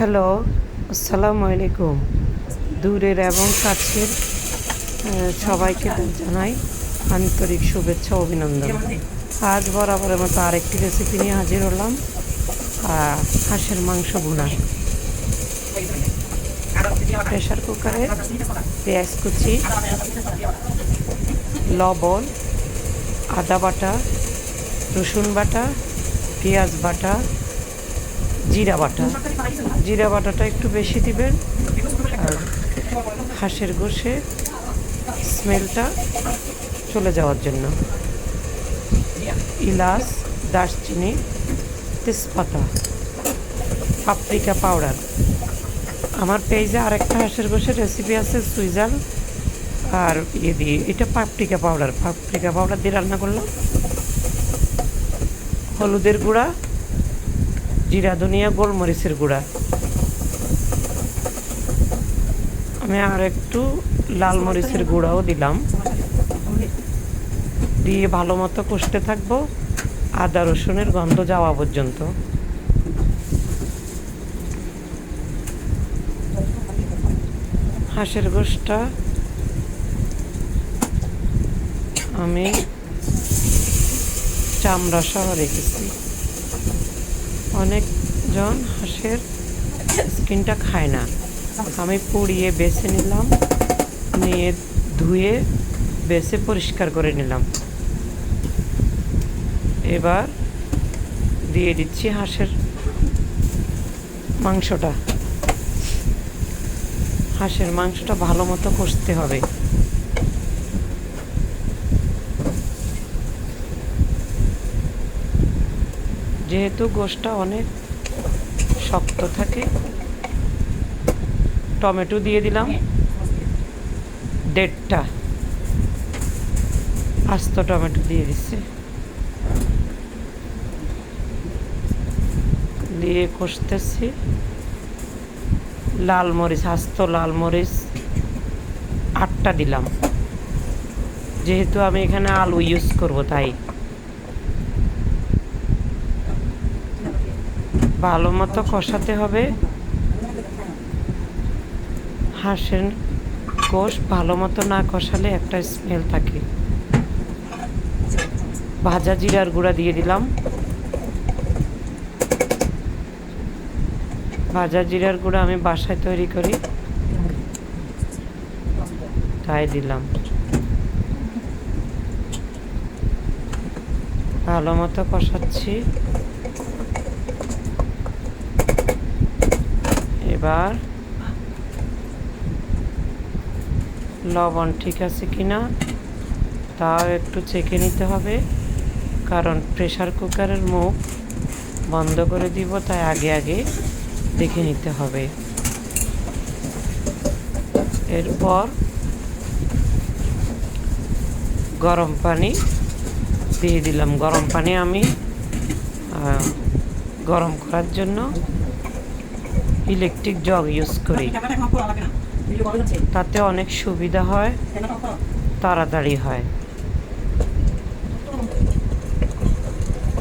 Hello, আসসালামু আলাইকুম। দূরের এবং কাছের সবাইকে জানাই আন্তরিক শুভেচ্ছা, অভিনন্দন। আজ বরাবরের মতো আরেকটি রেসিপি নিয়ে হাজির হলাম হাঁসের মাংস ভুনা। প্রেশার কুকারে পেঁয়াজ কুচি, লবণ, আদা বাটা, রসুন বাটা, পেঁয়াজ বাটা জিরা বাটা। জিরা বাটাটা একটু বেশি দিবেন। আর হাঁসের গোশে স্মেলটা চলে যাওয়ার জন্য। ইলাচ, দারচিনি, তেজপাতা, পাপরিকা পাউডার। আমার পেজে আরেকটা হাঁসের গোশের রেসিপি আছে, সুইজাল। আর ইয়ে দিয়ে, এটা পাপরিকা পাউডার। পাপরিকা পাউডার দিয়ে রান্না করলাম। হলুদের গুঁড়া জিরা, ধনিয়া, গোলমরিচের গুঁড়া। আমি আর একটু লাল মরিচের গুঁড়াও দিলাম। দিয়ে ভালো মতো কষতে থাকব। আদা, রসুনের গন্ধ যাওয়া পর্যন্ত। হাঁসের গোষ্ঠটা আমি চামড়া সহ রেখেছি। অনেকজন হাঁসের স্কিনটা খায় না। আমি পুড়িয়ে বেছে নিলাম, নিয়ে ধুয়ে বেছে পরিষ্কার করে নিলাম। এবার দিয়ে দিচ্ছি হাঁসের মাংসটা। হাঁসের মাংসটা ভালো মতো কষতে হবে। যেহেতু গোশটা অনেক শক্ত থাকে, টমেটো দিয়ে দিলাম, দেড়টা আস্ত টমেটো দিয়ে দিচ্ছে। দিয়ে কষতেছি। লাল মরিচ, আস্ত লাল মরিচ, আটটা দিলাম। যেহেতু আমি এখানে আলু ইউজ করব তাই। ভালো মতো কষাতে হবে। হাঁসের কোষ ভালো মতো না কষালে একটা স্মেল থাকে। ভাজা জিরার গুঁড়া দিয়ে দিলাম। ভাজা জিরার গুঁড়া আমি বাসায় তৈরি করি। তাই দিলাম। ভালো মতো কষাচ্ছি। এবার লবণ ঠিক আছে কি না তাও একটু চেকে নিতে হবে, কারণ প্রেসার কুকারের মুখ বন্ধ করে দিব, তাই আগে আগে দেখে নিতে হবে। এরপর গরম পানি দিয়ে দিলাম। গরম পানি আমি গরম করার জন্য ইলেকট্রিক জগ ইউজ করি। তাতে অনেক সুবিধা হয়, তাড়াতাড়ি হয়।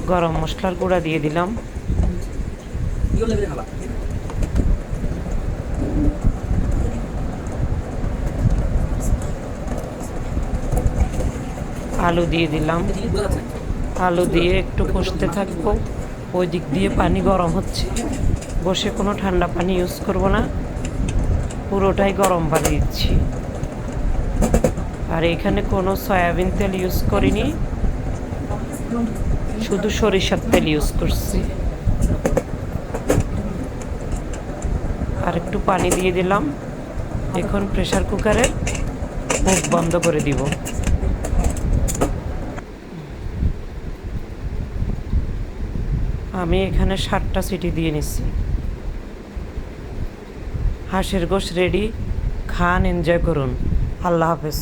গরম মশলার গুঁড়া দিয়ে দিলাম। আলু দিয়ে দিলাম। আলু দিয়ে একটু কষতে থাকব। ওই দিক দিয়ে পানি গরম হচ্ছে। বসে কোনো ঠান্ডা পানি ইউজ করব না। পুরোটাই গরম পানি দিচ্ছি। আর এখানে কোনো সয়াবিন তেল ইউজ করিনি। শুধু সরিষার তেল ইউজ করছি। আর একটু পানি দিয়ে দিলাম। এখন প্রেশার কুকারে মুখ বন্ধ করে দিব। আমি এখানে সাতটা সিটি দিয়ে নিচ্ছি। হাঁসের গোশ রেডি খান এনজয় করুন। আল্লাহ হাফেজ।